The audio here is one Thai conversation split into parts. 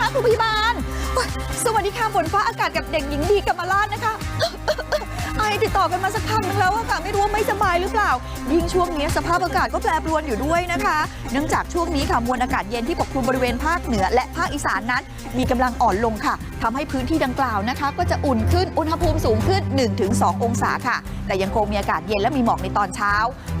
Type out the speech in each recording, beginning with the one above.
นะคะคุณพยาบาล สวัสดีค่ะฝนฟ้าอากาศกับเด็กหญิงดีกัมมาลาดนะคะ ต่อกันมาสักพักนึงแล้วอะค่ะไม่รู้ว่าไม่สบายหรือเปล่า ยิ่งช่วงนี้สภาพอากาศก็แปรปรวนอยู่ด้วยนะคะ เนื่องจากช่วงนี้ค่ะมวลอากาศเย็นที่ปกคลุมบริเวณภาคเหนือ และภาคอีสานนั้น มีกำลังอ่อนลงค่ะทำให้พื้นที่ดังกล่าวนะคะ ก็จะอุ่นขึ้นอุณหภูมิสูงขึ้น 1-2 องศาค่ะ แต่ยังคงมีอากาศเย็นและมีหมอกในตอนเช้า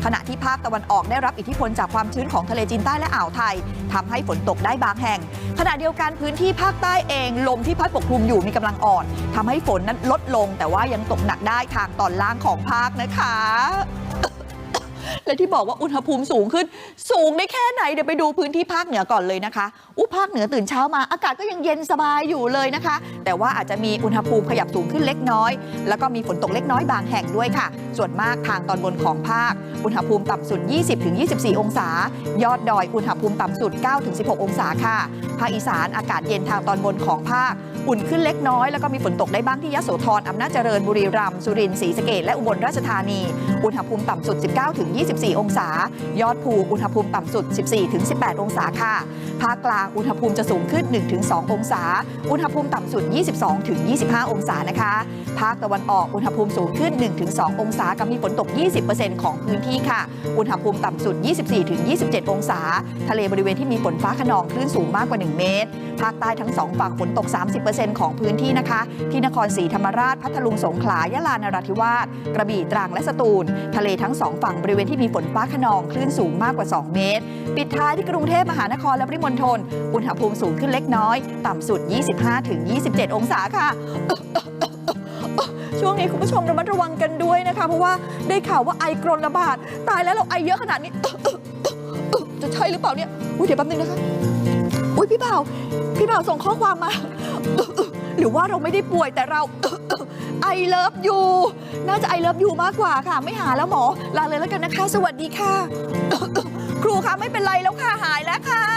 ขณะที่ภาคตะวันออกได้รับอิทธิพลจากความชื้นของทะเลจีนใต้และอ่าวไทยทำให้ฝนตกได้บางแห่ง ขณะเดียวกันพื้นที่ภาคใต้เองลมที่พัดปกคลุมอยู่มีกำลังอ่อนทำให้ฝนนั้นลดลง แต่ว่ายังตกหนักได้ทางตอนล่างของภาคนะคะ และที่บอกว่าอุณหภูมิสูงขึ้น สูงได้แค่ไหนเดี๋ยวไปดูพื้นที่ภาคเหนือก่อนเลยนะคะอู้ภาคเหนือตื่นเช้ามา อากาศก็ยังเย็นสบายอยู่เลยนะคะ แต่ว่าอาจจะมีอุณหภูมิขยับสูงขึ้นเล็กน้อย แล้วก็มีฝนตกเล็กน้อยบางแห่งด้วยค่ะ ส่วนมากทางตอนบนของภาค อุณหภูมิต่ำสุด 20-24 องศา ยอดดอยอุณหภูมิต่ำสุด 9-16 องศาค่ะ ภาคอีสานอากาศเย็นทางตอนบนของภาค อุ่นขึ้นเล็กน้อยแล้วก็มีฝนตกได้บ้างที่ยโสธรอำนาจเจริญบุรีรัมย์สุรินทร์ศรีสะเกษและอุบลราชธานี อุณหภูมิต่ำสุด 19-24 องศา ยอดภูอุณหภูมิต่ำสุด 14-18 องศาค่ะ ภาคกลางอุณหภูมิจะสูงขึ้น 1-2 องศา อุณหภูมิต่ำสุด 22-25 องศานะคะ ภาคตะวันออกอุณหภูมิสูงขึ้น 1-2 องศากับมีฝนตก 20%ของพื้นที่ค่ะ อุณหภูมิต่ำสุด 24-27 องศา ทะเลบริเวณที่มีฝนฟ้าขนองคลื่นสูงมากกว่า1เมตร ภาคใต้ทั้งสองฝั่งฝนตก 30%ของพื้นที่นะคะ ที่นครศรีธรรมราช พัทลุง สงขลา ยะลา นราธิวาส กระบี่ตรัง และสตูล ทะเลทั้งสองฝั่งบริเวณที่มีฝนฟ้าขนอง คลื่นสูงมากกว่า 2 เมตร ปิดท้ายที่กรุงเทพมหานครและปริมณฑล อุณหภูมิสูงขึ้นเล็กน้อย ต่ำสุด 25-27 องศาค่ะช่วงนี้คุณผู้ชมระมัดระวังกันด้วยนะคะ เพราะว่าได้ข่าวว่าไอกรนระบาด ตายแล้วเราไอเยอะขนาดนี้จะใช่หรือเปล่าเนี่ยอุ้ยเดี๋ยวแป๊บนึงนะคะ พี่บ่าพี่บ่าส่งข้อความมา หรือว่าเราไม่ได้ป่วยแต่เราไอเลิฟยูน่าจะไอเลิฟยูมากกว่าค่ะ ไม่หาแล้วหมอลาเลยแล้วกันนะคะ สวัสดีค่ะ ครูคะไม่เป็นไรแล้วค่ะหายแล้วค่ะ